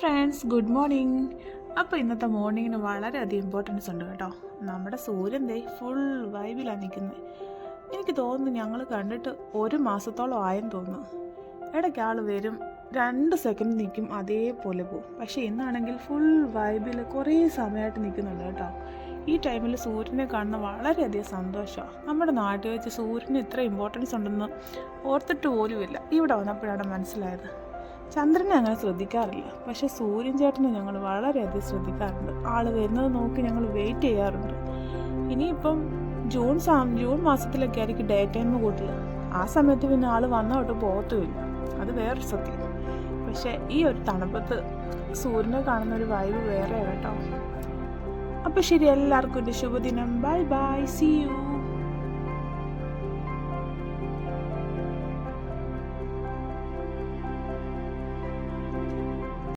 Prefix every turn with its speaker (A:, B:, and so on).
A: Friends good morning. അപ്പോൾ ഇന്നത്തെ മോർണിംഗിന് വളരെയധികം ഇമ്പോർട്ടൻസ് ഉണ്ട് കേട്ടോ. നമ്മുടെ സൂര്യൻ ദേ ഫുൾ വൈബിലാണ് നിൽക്കുന്നത് എനിക്ക് തോന്നുന്നു ഞങ്ങൾ കണ്ടിട്ട് ഒരു മാസത്തോളം ആയെന്ന് തോന്നുന്നു. ഇടയ്ക്ക് ആൾ വരും രണ്ട് സെക്കൻഡ് നിൽക്കും അതേപോലെ പോകും പക്ഷേ ഇന്നാണെങ്കിൽ ഫുൾ വൈബിൽ കുറേ സമയമായിട്ട് നിൽക്കുന്നുണ്ട് കേട്ടോ. ഈ ടൈമിൽ സൂര്യനെ കാണുന്ന വളരെയധികം സന്തോഷമാണ് നമ്മുടെ നാട്ടിൽ വെച്ച് സൂര്യന് ഇത്ര ഇമ്പോർട്ടൻസ് ഉണ്ടെന്ന് ഓർത്തിട്ട് പോലുമില്ല. ഇവിടെ വന്നപ്പോഴാണ് മനസ്സിലായത്. ചന്ദ്രനെ അങ്ങനെ ശ്രദ്ധിക്കാറില്ല. പക്ഷെ സൂര്യൻ ചേട്ടനെ ഞങ്ങൾ വളരെയധികം ശ്രദ്ധിക്കാറുണ്ട്. ആൾ വരുന്നത് നോക്കി ഞങ്ങൾ വെയിറ്റ് ചെയ്യാറുണ്ട്. ഇനിയിപ്പം ജൂൺ സാ ജൂൺ മാസത്തിലൊക്കെ ആയിരിക്കും ഡേ ടൈം കൂട്ടില്ല ആ സമയത്ത് പിന്നെ ആൾ വന്നോട്ട് പോകത്തുമില്ല. അത് വേറൊരു സത്യം. പക്ഷേ ഈ ഒരു തണുപ്പത്ത് സൂര്യനെ കാണുന്ന ഒരു വൈബ് വേറെ കേട്ടോ. അപ്പോൾ ശരി എല്ലാവർക്കും ഒരു ശുഭദിനം. Bye bye C U